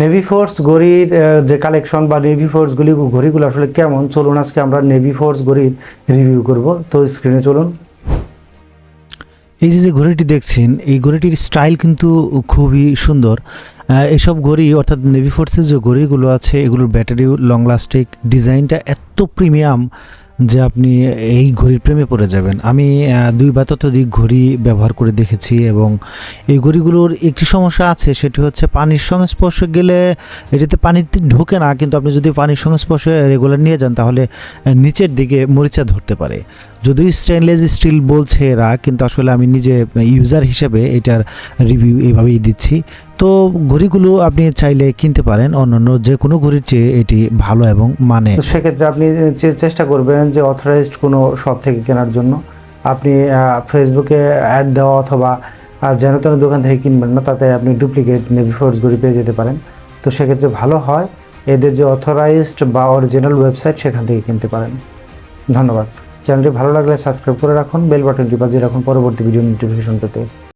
Navy force ঘড়ির যে collection বা নেভি ফোর্স গুলি, ঘড়িগুলো আসলে কেমন? চলুন আজকে আমরা নেভি ফোর্স ঘড়ির রিভিউ করব। তো স্ক্রিনে চলুন। এই যে যে ঘড়িটি দেখছেন, এই ঘড়িটির স্টাইল কিন্তু খুবই সুন্দর। এসব ঘড়ি, অর্থাৎ নেভি ফোর্সের যে ঘড়িগুলো আছে, এগুলোর ব্যাটারি লং লাস্টিক ডিজাইনটা এত প্রিমিয়াম যে আপনি এই ঘড়ির প্রেমে পড়ে যাবেন। আমি দুই বা ততোধিক ঘড়ি ব্যবহার করে দেখেছি এবং এই ঘড়িগুলোর একটি সমস্যা আছে, সেটি হচ্ছে পানির সংস্পর্শে গেলে এটিতে পানিতে ঢোকে না, কিন্তু আপনি যদি পানির সংস্পর্শে রেগুলার নিয়ে যান, তাহলে নিচের দিকে মরিচা ধরতে পারে। যদিও স্টেনলেস স্টিল বলছে এরা, কিন্তু আসলে আমি নিজে ইউজার হিসেবে এটার রিভিউ এইভাবেই দিচ্ছি। তো ঘড়িগুলো আপনি চাইলে কিনতে পারেন, অন্যান্য যে কোনো ঘড়ির চেয়ে এটি ভালো এবং মানে। সেক্ষেত্রে আপনি চেষ্টা করবেন যে অথরাইজড কোনো শপ থেকে কেনার জন্য, আপনি ফেসবুকে অ্যাড দেওয়া অথবা যেন তেন দোকান থেকে কিনবেন না, তাতে আপনি ডুপ্লিকেট নেভি ফোর্স ঘড়ি পেয়ে যেতে পারেন। তো সেক্ষেত্রে ভালো হয়, এদের যে অথরাইজড বা অরিজিনাল ওয়েবসাইট সেখান থেকে কিনতে পারেন। ধন্যবাদ। চ্যানেলটি ভালো লাগলে সাবস্ক্রাইব করে রাখুন বেল বাটনটি বাজিয়ে রাখুন পরবর্তী ভিডিও নোটিফিকেশন পেতে